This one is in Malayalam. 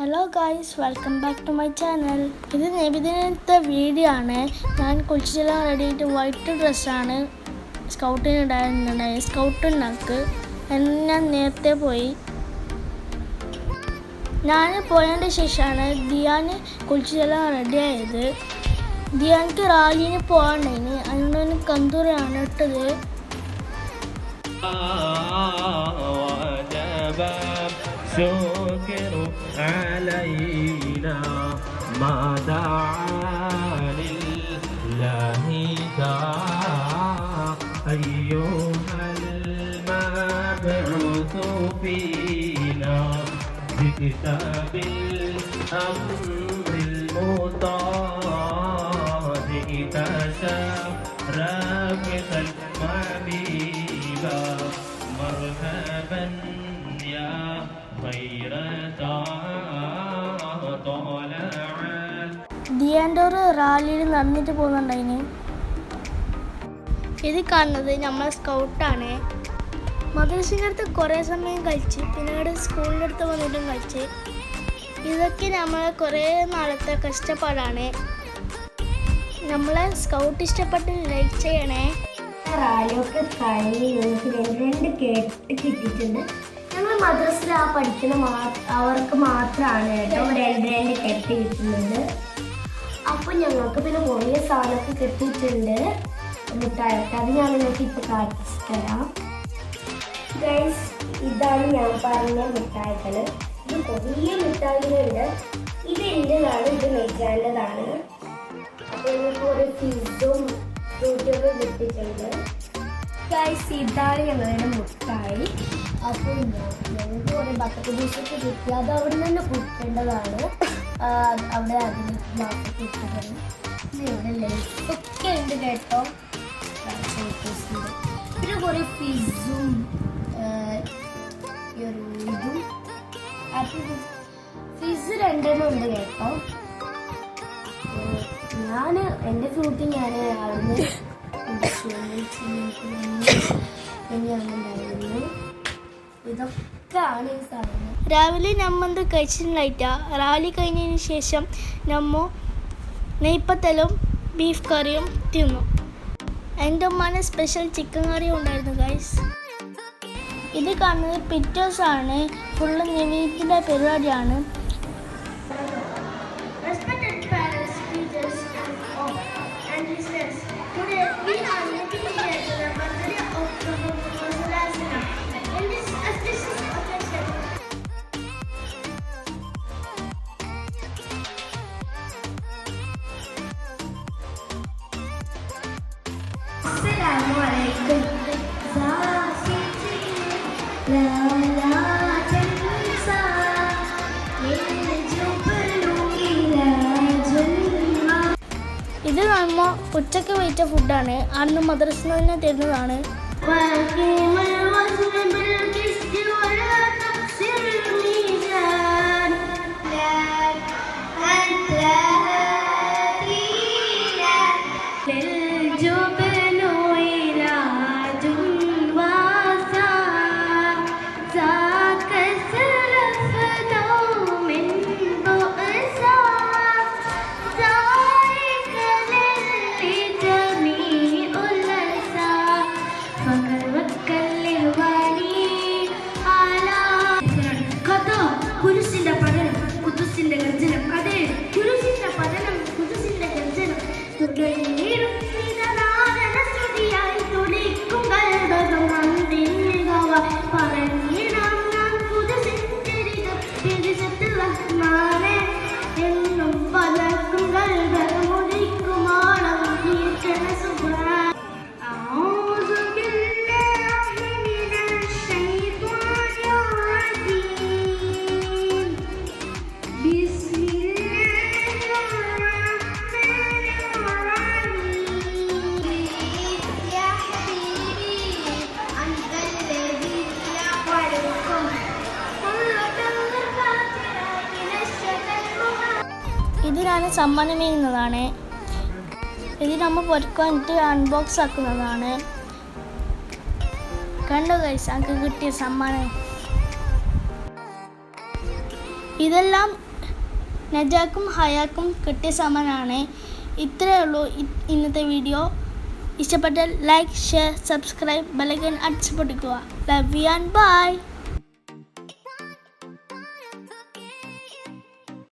Hello guys welcome back to my channel ഇത് നബിദിനത്തെ വീഡിയോ ആണ് ഞാൻ കുളിച്ചെല്ലാം റെഡി ആയിട്ട് വൈറ്റ് ഡ്രസ്സാണ് സ്കൗട്ടിന് ഇടാനുണ്ടായിരുന്നത് സ്കൗട്ടുണ്ടാക്ക് ഞാൻ നേരത്തെ പോയി ഞാൻ പോയതിന്റെ ശേഷമാണ് ദിയാന് കുളിച്ചെല്ലാം റെഡി ആയത് ദിയാനിക്ക് റാലിന് പോകാണ്ടായിന് അതിനോട് കന്തൂരാണ് ഇട്ടത് ആ شكر علينا ما دعا لله داع أيها المبعوث فينا بكتاب الأمر المطاع. جئت شرفت الحبيبا مرحبا. ദിയാൻഡോർ റാലിയിൽ നടന്നിട്ട് പോകുന്നുണ്ടായിന്. ഇത് കാണുന്നത് നമ്മൾ സ്കൗട്ടാണ്. മദ്രസിനടുത്ത് കുറേ സമയം കഴിച്ച് പിന്നെ ഇവിടെ സ്കൂളിന്റെ അടുത്ത് വന്നിട്ടും കഴിച്ച് ഇതൊക്കെ നമ്മളെ കുറേ നാളത്തെ കഷ്ടപ്പാടാണ്. നമ്മളെ സ്കൗട്ട് ഇഷ്ടപ്പെട്ട് ലൈക്ക് ചെയ്യണേ. റാലിയൊക്കെ കഴിഞ്ഞ് രണ്ട് കേട്ട് കിട്ടിയിട്ടുണ്ട്. മദ്രസിൽ ആ പഠിക്കുന്ന അവർക്ക് മാത്രമാണ് കേട്ടോ രണ്ട് രണ്ട് കെട്ടി കിട്ടുന്നത്. അപ്പോൾ ഞങ്ങൾക്ക് പിന്നെ കുറേ സാധനമൊക്കെ കിട്ടിയിട്ടുണ്ട്. മിഠായിയൊക്കെ അത് ഞാൻ നിങ്ങൾക്ക് ഇപ്പോൾ കാണിച്ചു തരാം. ഗൈസ് ഇതാണ് ഞാൻ പറഞ്ഞ മിഠായികൾ ഇത് കുറേ മിഠായികളുണ്ട്. ഇത് എന്റെതാണ് ഇത് മെജാന്റെതാണ്. അപ്പോൾ ഞങ്ങൾക്ക് കുറേ ഫീസും ഫ്രൂട്ടൊക്കെ കിട്ടിയിട്ടുണ്ട്. ഗൈസ് ഇതാണ് ഞങ്ങളുടെ മുട്ടായി. അപ്പോൾ ഞങ്ങൾക്ക് കുറേ ബട്ടർ ജ്യൂസൊക്കെ കിട്ടി. അത് അവിടെ നിന്ന് തന്നെ കുടിക്കേണ്ടതാണ് അവിടെ അതിന് ബാക്കി കിട്ടുന്നത് ഇവിടെ ലൈഫ് ഒക്കെ ഉണ്ട് കേട്ടോ. പിന്നെ കുറേ ഫിസും ഇതും. ഫിസ് രണ്ടെണ്ണം ഉണ്ട് കേട്ടോ. ഞാൻ എന്റെ ഫ്രൂട്ട് ഞാൻ അവിടുന്ന് ഉണ്ടായിരുന്നു ഇതൊക്കെയാണ് ഈ സാധനം രാവിലെ നമ്മന്ത് കഴിച്ചിട്ടുണ്ടായിട്ടാ റാലി കഴിഞ്ഞതിന് ശേഷം നമ്മ നെയ്പ്പത്തലും ബീഫ് കറിയും തിന്നു. എന്റെ ഉമ്മാന് സ്പെഷ്യൽ ചിക്കൻ കറിയും ഉണ്ടായിരുന്നു ഗൈസ് ഇത് കാണുന്നത് പിറ്റേഴ്സാണ് ഫുള്ള് നിവീത്തിന്റെ പരിപാടിയാണ്. ഇത് ഉച്ചയ്ക്ക് വെച്ച ഫുഡാണ് അന്ന് മദ്രസ തന്നെ തരുന്നതാണ്. ഇതിനാണ് സമ്മാനം ചെയ്യുന്നതാണ് ഇത് നമ്മൾ പൊരുക്കാനിട്ട് അൺബോക്സ് ആക്കുന്നതാണ്. കണ്ടോ കൈസ് എനിക്ക് കിട്ടിയ സമ്മാനം. ഇതെല്ലാം നജാക്കും ഹയാക്കും കിട്ടിയ സമ്മാനമാണ്. ഇത്രയേ ഉള്ളൂ ഇന്നത്തെ വീഡിയോ ഇഷ്ടപ്പെട്ടാൽ ലൈക്ക് ഷെയർ സബ്സ്ക്രൈബ് ബെലൈക്കൻ അടിച്ചു പൊട്ടിക്കുക. Love you and by